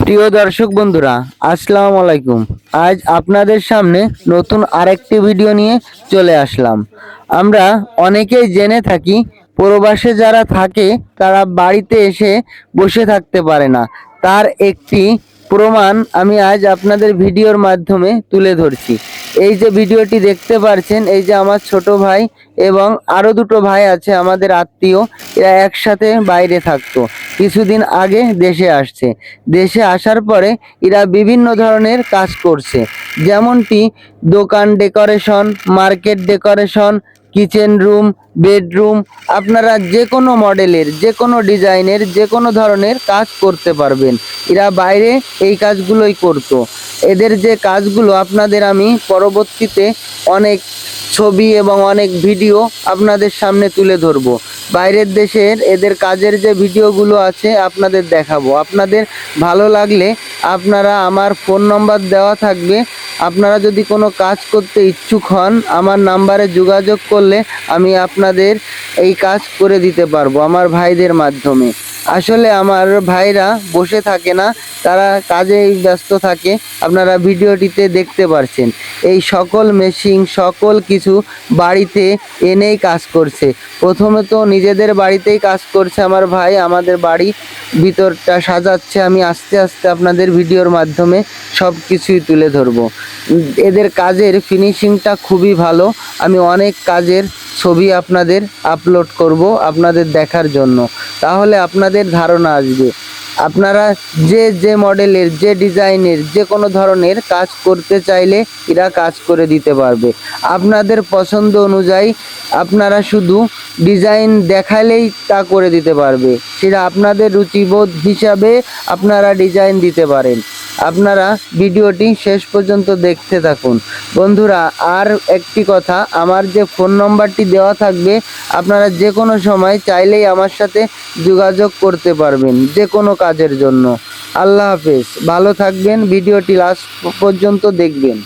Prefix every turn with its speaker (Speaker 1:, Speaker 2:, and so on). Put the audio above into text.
Speaker 1: প্রিয় দর্শক বন্ধুরা, আসসালামু আলাইকুম। আজ আপনাদের সামনে নতুন আরেকটি ভিডিও নিয়ে চলে আসলাম। আমরা অনেকেই জেনে থাকি, প্রবাসে যারা থাকে, তারা বাড়িতে এসে বসে থাকতে পারে না। তার একটি প্রমাণ আমি আজ আপনাদের ভিডিওর মাধ্যমে তুলে ধরছি। এই যে ভিডিওটি দেখতে পারছেন, এই যে আমার ছোট ভাই এবং আরও দুটো ভাই আছে, আমাদের আত্মীয়, এরা একসাথে বাইরে থাকতো। কিছুদিন আগে দেশে আসছে। দেশে আসার পরে এরা বিভিন্ন ধরনের কাজ করছে। যেমনটি দোকান decoration market decoration kitchen room, bedroom, আপনারা যে কোনো মডেলের যে কোনো ডিজাইনের যে কোনো ধরনের কাজ করতে পারবেন। এরা বাইরে এই কাজগুলোই করতো। এদের যে কাজগুলো আপনাদের আমি পরবর্তীতে অনেক ছবি এবং অনেক ভিডিও আপনাদের সামনে তুলে ধরবো। বাইরের দেশের এদের কাজের যে ভিডিওগুলো আছে আপনাদের দেখাবো। আপনাদের ভালো লাগলে আপনারা আমার ফোন নম্বর দেওয়া থাকবে। আপনারা যদি কোনো কাজ করতে ইচ্ছুক হন, আমার নাম্বারে যোগাযোগ করলে আমি আপনাদের এই কাজ করে দিতে পারব আমার ভাইদের মাধ্যমে। আসলে আমার ভাইরা বসে থাকে না, তারা কাজেই ব্যস্ত থাকে, আপনারা ভিডিওটিতে দেখতে পারছেন। এই সকল মেশিন, সকল কিছু বাড়িতে এনেই কাজ করছে। প্রথমে তো নিজেদের বাড়িতেই কাজ করছে আমার ভাই, আমাদের বাড়ি ভিতরটা সাজাচ্ছে, আমি আস্তে আস্তে আপনাদের ভিডিওর মাধ্যমে সব কিছুই তুলে ধরবো। এদের কাজের ফিনিশিংটা খুবই ভালো। আমি অনেক কাজের ছবি আপনাদের আপলোড করব আপনাদের দেখার জন্য। তাহলে আপনাদের ধারণা আসবে। আপনারা যে যে মডেলের যে ডিজাইনের যে কোনো ধরনের কাজ করতে চাইলে এরা কাজ করে দিতে পারবে। আপনাদের পছন্দ অনুযায়ী আপনারা শুধু ডিজাইন দেখালেই তা করে দিতে পারবে। সেটা আপনাদের রুচিবোধ হিসাবে আপনারা ডিজাইন দিতে পারেন। আপনারা ভিডিওটি শেষ পর্যন্ত দেখতে থাকুন। বন্ধুরা, আর একটি কথা, আমার যে ফোন নম্বরটি দেওয়া থাকবে, আপনারা যে কোনো সময় চাইলেই আমার সাথে যোগাযোগ করতে পারবেন যে কোনো কাজের জন্য। আল্লাহ হাফেজ, ভালো থাকবেন, ভিডিওটি লাস্ট পর্যন্ত দেখবেন।